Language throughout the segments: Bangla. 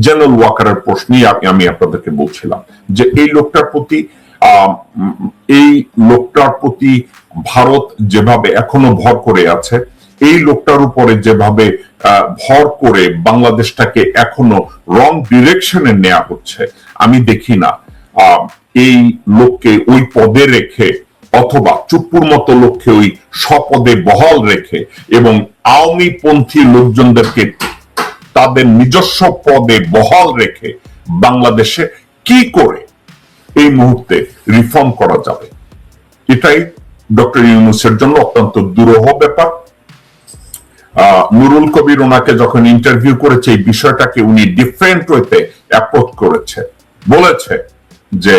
জেনারেল ওয়াকারের প্রশ্নই আমি- আপনাদেরকে বলছিলাম যে এই লোকটার প্রতি এই লোকটার প্রতি ভারত যেভাবে এখনও ভর করে আছে, এই লোকটার উপরে যেভাবে ভর করে বাংলাদেশটাকে এখনও রং ডিরেকশনে নেওয়া হচ্ছে, আমি দেখি না। এই লোককে ওই পদে রেখে অথবা চুপ্পুর মতো লোককে ওই স্বপদে বহাল রেখে এবং আওয়ামী পন্থী লোকজনদেরকে তাদের নিজস্ব পদে বহাল রেখে বাংলাদেশে কি করে এই মুহূর্তে রিফর্ম করা যাবে? এটাই ডক্টর ইউনুসের জন্য অত্যন্ত দুরূহ ব্যাপার। নুরুল কবির ওনাকে যখন ইন্টারভিউ করেছে, এই বিষয়টাকে উনি ডিফারেন্ট ওয়েতে অ্যাপ্রোচ করেছে। বলেছে যে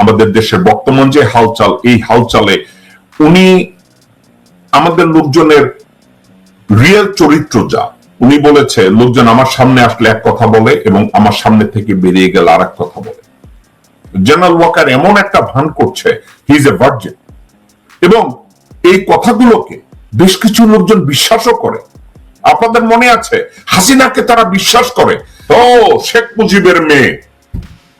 আমাদের দেশের বর্তমান যে হালচাল, এই হালচালে উনি আমাদের লোকজনের রিয়েল চরিত্র যা উনি বলেছে, লোকজন আমার সামনে আসলে এক কথা বলে এবং আমার সামনে থেকে বেরিয়ে গেলে আর এক কথা বলে। জেনারেল ওয়াকার এমন একটা ভান করছে হি ইজ এ ভার্জিন এবং এই কথাগুলোকে বেশ কিছু লোকজন বিশ্বাসও করে। আপনাদের মনে আছে, হাসিনাকে তারা বিশ্বাস করে? ও, শেখ মুজিবের মেয়ে।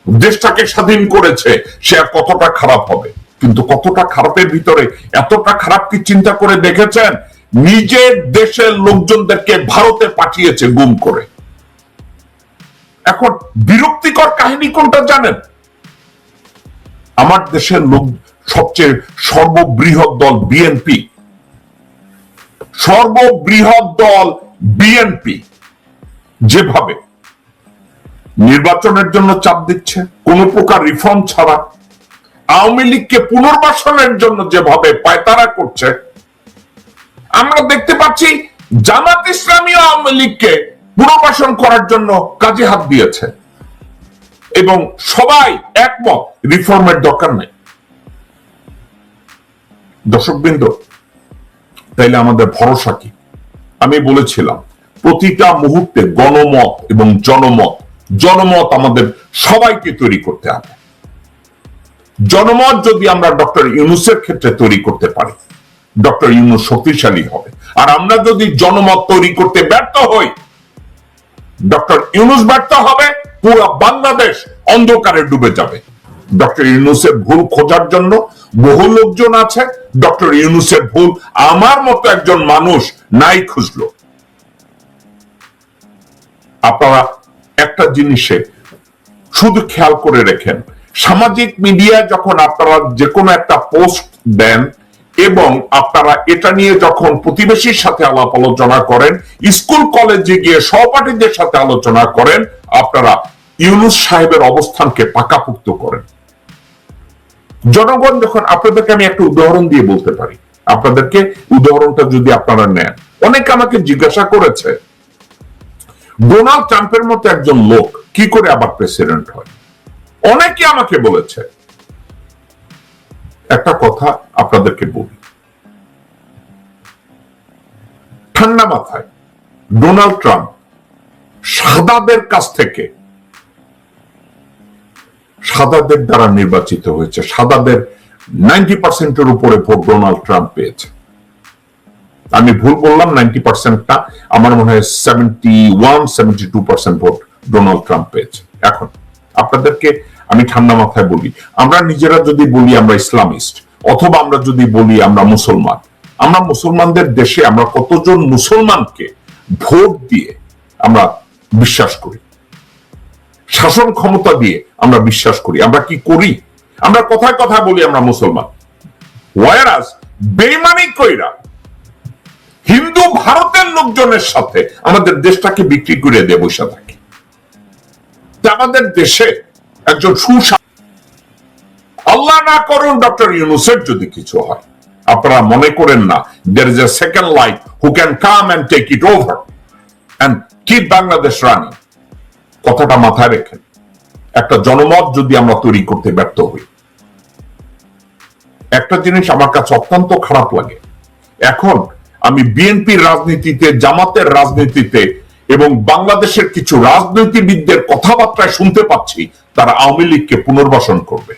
দেশটাকে স্বাধীন করেছে, সে আর কতটা খারাপ হবে? কিন্তু কতটা খারাপের ভিতরে, এতটা খারাপ কি চিন্তা করে দেখেছেন? নিজের দেশের লোকজনদেরকে ভারতে পাঠিয়েছে গুম করে। এখন বিরক্তিকর কাহিনী কোনটা জানেন? আমার দেশের লোক সবচেয়ে সর্ববৃহৎ দল বিএনপি। সর্ববৃহৎ দল বিএনপি। যেভাবে নির্বাচনের জন্য চাপ দিচ্ছে, কোন প্রকার রিফর্ম ছাড়া। আওয়ামী লীগকে পুনর্বাসনের জন্য যেভাবে পায়তারা করছে আমরা দেখতে পাচ্ছি জামাত ইসলামী আওয়ামী লীগকে পুনর্বাসন করার জন্য কাজে হাত দিয়েছে। এবং সবাই একমত, রিফর্মের দরকার নেই। দর্শকবৃন্দ, তাইলে আমাদের ভরসা কি? আমি বলেছিলাম, প্রতিটা মুহূর্তে গণমত এবং জনমত জনমত আমাদের সবাইকে তৈরি করতে হবে। জনমত যদি আমরা ডক্টর ইউনুসের ক্ষেত্রে তৈরি করতে পারি ডক্টর ইউনুস শক্তিশালী হবে। আর আমরা যদি জনমত তৈরি করতে ব্যর্থ হই, ডক্টর ইউনুস ব্যর্থ হবে, পুরো বাংলাদেশ অন্ধকারে ডুবে যাবে। ডক্টর ইউনুসের ভুল খোঁজার জন্য বহু লোকজন আছে, ডক্টর ইউনুসের ভুল আমার মতো একজন মানুষ নাই খুঁজলো। আপনারা একটা জিনিসে শুধু খেয়াল করে রেখেন, সামাজিক মিডিয়া যখন আপনারা যে কোনো একটা পোস্ট দেন এবং আপনারা এটা নিয়ে যখন প্রতিবেশীর সাথে আলাপ আলোচনা করেন, স্কুল, কলেজে গিয়ে সহপাঠীদের সাথে আলোচনা করেন, আপনারা ইউনুস সাহেবের অবস্থানকে পাকাপুক্ত করেন। জনগণ যখন আপনাদেরকে আমি একটা উদাহরণ দিয়ে বলতে পারি। আপনাদেরকে উদাহরণটা যদি আপনারা নেন। অনেকে আমাকে জিজ্ঞাসা করেছে, ডোনাল্ড ট্রাম্পের মতো একজন লোক কি করে আবার প্রেসিডেন্ট হয়? অনেকে আমাকে বলেছে একটা কথা আপনাদেরকে বলি। ঠান্ডা মাথায় ডোনাল্ড ট্রাম্প সাদাদের কাছ থেকে সাদাদের দ্বারা নির্বাচিত হয়েছে। সাদাদের নাইনটি পার্সেন্টের উপরে ভোট ডোনাল্ড ট্রাম্প পেয়েছে। আমি ভুল বললাম, নাইনটি পার্সেন্টটা আমার মনে হয় seventy one, seventy two percent vote Donald Trump পেয়েছে। এখন আপনাদেরকে আমি ঠান্ডা মাথায় বলি, আমরা নিজেরা যদি বলি আমরা ইসলামিস্ট, অথবা আমরা যদি বলি আমরা মুসলমান, আমরা মুসলমানদের দেশে আমরা কতজন মুসলমানকে ভোট দিয়ে আমরা বিশ্বাস করি? শাসন ক্ষমতা দিয়ে আমরা বিশ্বাস করি, আমরা কি করি? আমরা কথায় কথা বলি আমরা মুসলমান। ওয়ারাস বেমানি কইরা হিন্দু ভারতের লোকজনের সাথে আমাদের দেশটাকে বিক্রি করে দিয়ে বসে থাকি। আমাদের দেশে একজন সুশা আল্লাহ না করুন ডক্টর ইউনুসের যদি কিছু হয়। আপনারা মনে করেন না there is a second life who can come and take it over and keep Bangladesh running কথাটা মাথায় রেখেন। একটা জনমত যদি আমরা তৈরি করতে ব্যর্থ হই। একটা জিনিস আমার কাছে অত্যন্ত খারাপ লাগে। এখন আমি বিএনপির রাজনীতিতে, জামাতের রাজনীতিতে এবং বাংলাদেশের কিছু রাজনীতিবিদদের কথাবার্তায় শুনতে পাচ্ছি, তারা আওয়ামী লীগকে পুনর্বাসন করবে।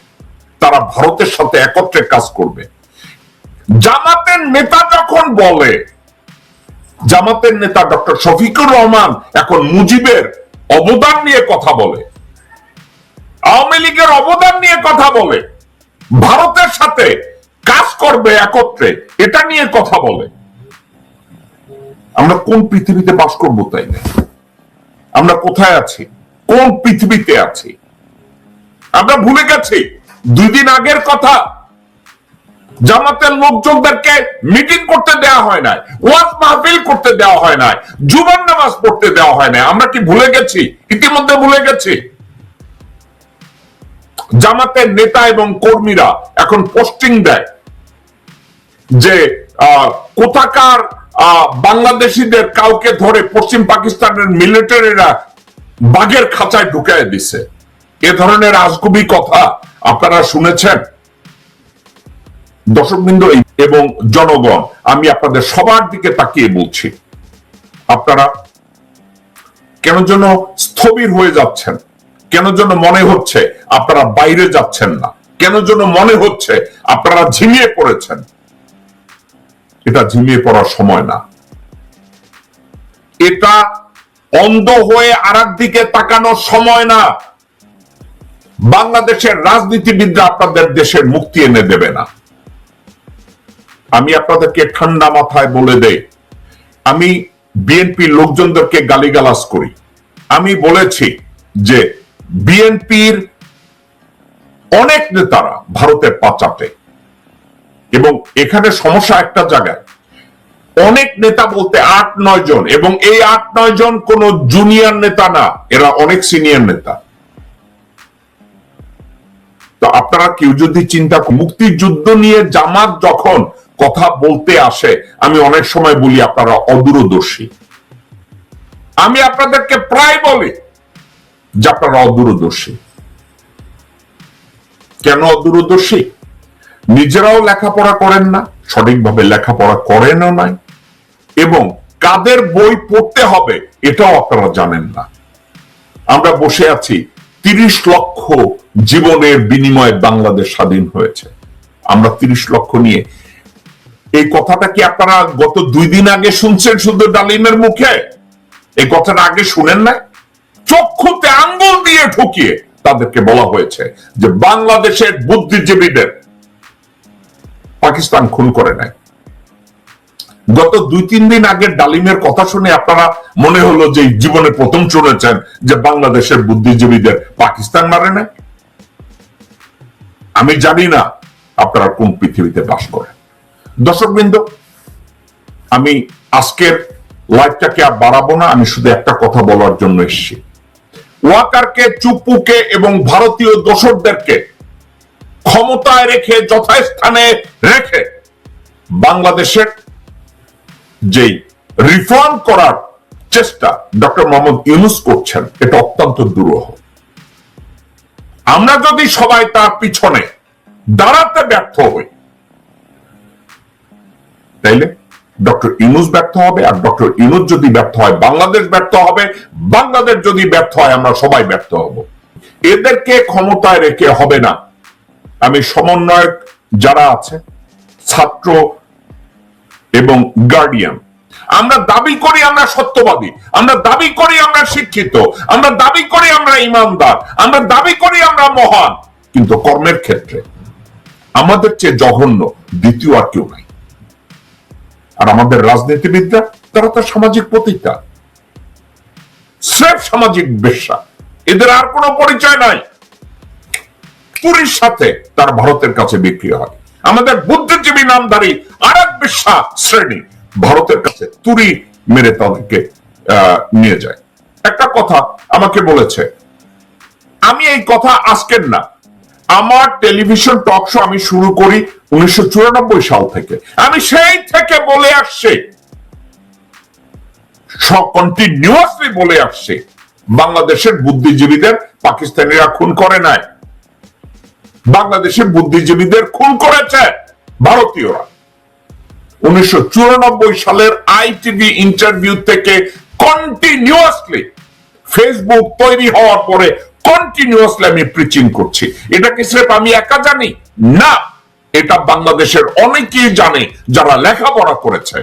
তারা ভারতের সাথে একত্রে কাজ করবে। জামাতের নেতা যখন বলে, জামাতের নেতা ডক্টর শফিকুর রহমান এখন মুজিবের অবদান নিয়ে কথা বলে, আওয়ামী লীগের অবদান নিয়ে কথা বলে, ভারতের সাথে কাজ করবে একত্রে, এটা নিয়ে কথা বলে। আমরা কোন পৃথিবীতে বাস করব তাই না? আমরা কোথায় আছি? কোন পৃথিবীতে আছি? আমরা ভুলে গেছি। দুই দিন আগের কথা। জামাতের লোকজনদেরকে মিটিং করতে দেওয়া হয় নাই, ওয়াজ মাহফিল করতে দেওয়া হয় নাই জুবান নামাজ পড়তে দেওয়া হয় নাই। আমরা কি ভুলে গেছি? ইতিমধ্যে ভুলে গেছি। জামাতের নেতা এবং কর্মীরা এখন পোস্টিং দেয় যে কোথাকার বাংলাদেশিদের কাউকে ধরে পশ্চিম পাকিস্তানের মিলিটারিরা বাঘের খাঁচায় ঢুকায় দিছে। এ ধরনের আজগুবি কথা আপনারা শুনেছেন? দর্শকবৃন্দ এবং জনগণ, আমি আপনাদের সবার দিকে তাকিয়ে বলছি। আপনারা কেন যেন স্থবির হয়ে যাচ্ছেন? কেন যেন মনে হচ্ছে আপনারা বাইরে যাচ্ছেন না? কেন যেন মনে হচ্ছে আপনারা ঝিমিয়ে পড়েছেন? এটা ঝিমিয়ে পড়ার সময় না। এটা অন্ধ হয়ে আর দিকে তাকানোর সময় না। বাংলাদেশের রাজনীতিবিদরা আপনাদের দেশের মুক্তি এনে দেবে না। আমি আপনাদেরকে ঠান্ডা মাথায় বলে দেই, আমি বিএনপি লোকজনদেরকে গালিগালাজ করি। আমি বলেছি যে বিএনপির অনেক নেতারা ভারতের পাচাতে এবং এখানে সমস্যা একটা জায়গায়। অনেক নেতা বলতে আট, নয় জন এবং এই আট, নয় জন কোন জুনিয়র নেতা না, এরা অনেক সিনিয়র নেতা। তো আপনারা কেউ যদি চিন্তা মুক্তিযুদ্ধ নিয়ে জামাত যখন কথা বলতে আসে, আমি অনেক সময় বলি আপনারা অদূরদর্শী। আমি আপনাদেরকে প্রায় বলি যে আপনারা অদূরদর্শী। কেন অদূরদর্শী? নিজেরাও লেখাপড়া করেন না, সঠিকভাবে লেখাপড়া করেনও নাই, এবং কাদের বই পড়তে হবে এটাও আপনারা জানেন না। আমরা বসে আছি, তিরিশ লক্ষ জীবনের বিনিময়ে বাংলাদেশ স্বাধীন হয়েছে। আমরা তিরিশ লক্ষ নিয়ে, এই কথাটা কি আপনারা গত দুই দিন আগে শুনছেন শুধু ডালিমের মুখে? এই কথাটা আগে শুনেন নাই? চক্ষুতে আঙ্গুল দিয়ে ঠুকিয়ে তাদেরকে বলা হয়েছে যে বাংলাদেশের বুদ্ধিজীবীদের পাকিস্তান খুন করে নাই। গত দুই, তিন দিন আগে ডালিমের কথা শুনে আপনারা মনে হলো যে জীবনে প্রথম শুনেছেন যে বাংলাদেশের বুদ্ধিজীবীদের পাকিস্তান মারে না আমি জানি না আপনারা কোন পৃথিবীতে বাস করেন। দর্শকবৃন্দ, আমি আজকের লাইভটাকে আর বাড়াবো না, আমি শুধু একটা কথা বলার জন্য এসেছি। ওয়াকারকে চুপ্পুকে এবং ভারতীয় দোসরদেরকে ক্ষমতায় রেখে যথাস্থানে রেখে বাংলাদেশের যেই রিফর্ম করার চেষ্টা ডক্টর মোহাম্মদ ইউনুস করছেন, এটা অত্যন্ত দুরূহ। আমরা যদি সবাই তার পিছনে দাঁড়াতে ব্যর্থ হই, তাইলে ডক্টর ইউনুস ব্যর্থ হবে, আর ডক্টর ইউনুস যদি ব্যর্থ হয়, বাংলাদেশ ব্যর্থ হবে, বাংলাদেশ যদি ব্যর্থ হয়, আমরা সবাই ব্যর্থ হব। এদেরকে ক্ষমতায় রেখে হবে না। আমি সমন্বয়ক যারা আছে, ছাত্র এবং গার্ডিয়ান আমরা দাবি করি আমরা সত্যবাদী, আমরা দাবি করি আমরা শিক্ষিত, আমরা দাবি করি আমরা ইমানদার, আমরা দাবি করি আমরা মহান, কিন্তু কর্মের ক্ষেত্রে আমাদের চেয়ে জঘন্য দ্বিতীয় আর কেউ নাই। আর আমাদের রাজনীতিবিদরা, তারা তো সামাজিক প্রতিজ্ঞা স্রেফ সামাজিক বেশ্যা, এদের আর কোনো পরিচয় নাই। পুরীর সাথে তার ভারতের কাছে বিক্রি হয়। আমাদের বুদ্ধিজীবী নামধারী আর এক বিশ্বা শ্রেণি ভারতের কাছে তুরি মেরে তাদেরকে নিয়ে যায়। একটা কথা আমাকে বলেছে, আমি এই কথা আজকের না। আমার টেলিভিশন টক শো আমি শুরু করি উনিশশো চুরানব্বই সাল থেকে। আমি সেই থেকে বলে আসছি কন্টিনিউয়াসলি বলে আসছি, বাংলাদেশের বুদ্ধিজীবীদের পাকিস্তানিরা খুন করে নাই। বাংলাদেশের বুদ্ধিজীবীদের খুন করেছে ভারতীয়রা। উনিশশো সালের আইটিভি ইন্টারভিউ থেকে কন্টিনিউয়াসলি ফেসবুক তৈরি হওয়ার পরে কন্টিনিউয়াসলি আমি প্রিচিং করছি। এটা কি স্রেফ আমি একা জানি? না। এটা বাংলাদেশের অনেকেই জানে যারা লেখাপড়া করেছে।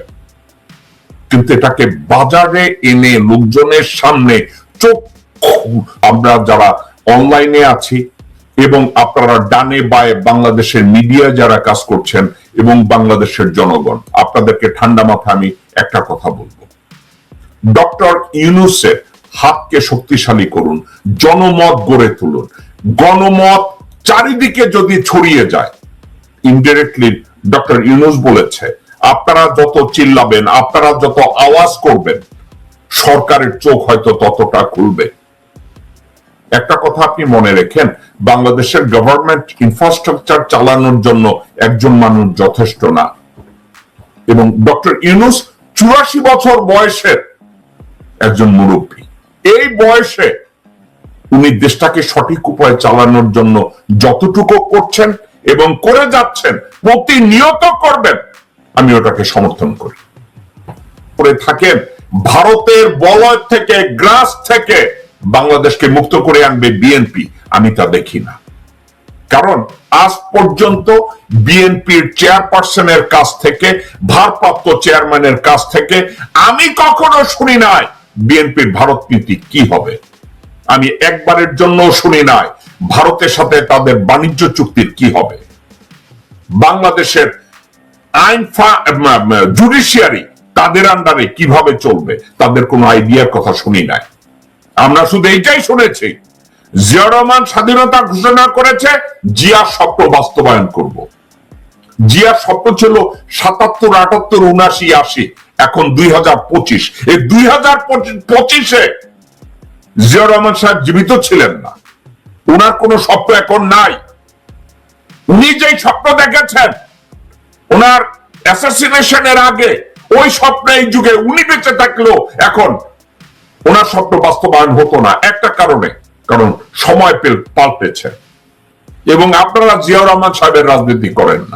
কিন্তু এটাকে বাজারে এনে লোকজনের সামনে চোখ আমরা যারা অনলাইনে আছি এবং আপনারা ডানে বায়ে বাংলাদেশের মিডিয়া যারা কাজ করছেন এবং বাংলাদেশের জনগণ, আপনাদেরকে ঠান্ডা মাথা আমি একটা কথা বলব। ডক্টর ইউনুসের হাতকে শক্তিশালী করুন, জনমত গড়ে তুলুন। গণমত চারিদিকে যদি ছড়িয়ে যায় ইনডিরেক্টলি ডক্টর ইউনুস বলেছে, আপনারা যত চিল্লাবেন, আপনারা যত আওয়াজ করবেন, সরকারের চোখ হয়তো ততটা খুলবে। একটা কথা আপনি মনে রেখেন বাংলাদেশের গভর্নমেন্ট ইনফ্রাস্ট্রাকচার চালানোর জন্য একজন মানুষ যথেষ্ট না। এবং ডক্টর ইউনুস চুরাশি বছর বয়সের একজন মুরব্বী। এই বয়সে উনি দেশটাকে সঠিক উপায়ে চালানোর জন্য যতটুকু করছেন এবং করে যাচ্ছেন, প্রতিনিয়ত করবেন, আমি ওটাকে সমর্থন করি। করে থাকেন, ভারতের বলয় থেকে, গ্রাস থেকে বাংলাদেশকে মুক্ত করে আনবে বিএনপি আমি তা দেখি না। কারণ আজ পর্যন্ত বিএনপির চেয়ারপারসনের কাছ থেকে, ভারপ্রাপ্ত চেয়ারম্যানের কাছ থেকে আমি কখনো শুনি নাই বিএনপির ভারত নীতি কি হবে। আমি একবারের জন্য শুনি নাই ভারতের সাথে তাদের বাণিজ্য চুক্তির কি হবে। বাংলাদেশের আইন জুডিশিয়ারি তাদের আন্ডারে কীভাবে চলবে, তাদের কোনো আইডিয়ার কথা শুনি নাই। আমরা শুধু এইটাই শুনেছি। জিয়া রহমান স্বাধীনতা ঘোষণা করেছে, জিয়া স্বপ্ন বাস্তবায়ন করব। জিয়ার স্বপ্ন ছিল সাতাত্তর, আটাত্তর উনাশি আশি, এখন দুই হাজার পঁচিশ। এই দুই হাজার পঁচিশে জিয়া রহমান সাহেব জীবিত ছিলেন না। ওনার কোন স্বপ্ন এখন নাই। উনি যেই স্বপ্ন দেখেছেন ওনার অ্যাসাসিনেশনের আগে ওই স্বপ্ন এই যুগে উনি বেঁচে থাকলেও এখন ওনার স্বপ্ন বাস্তবায়ন হতো না একটা কারণে, কারণ সময় পেল- পাল্টেছে এবং আপনারা জিয়াউর রহমান সাহেবের রাজনীতি করেন না।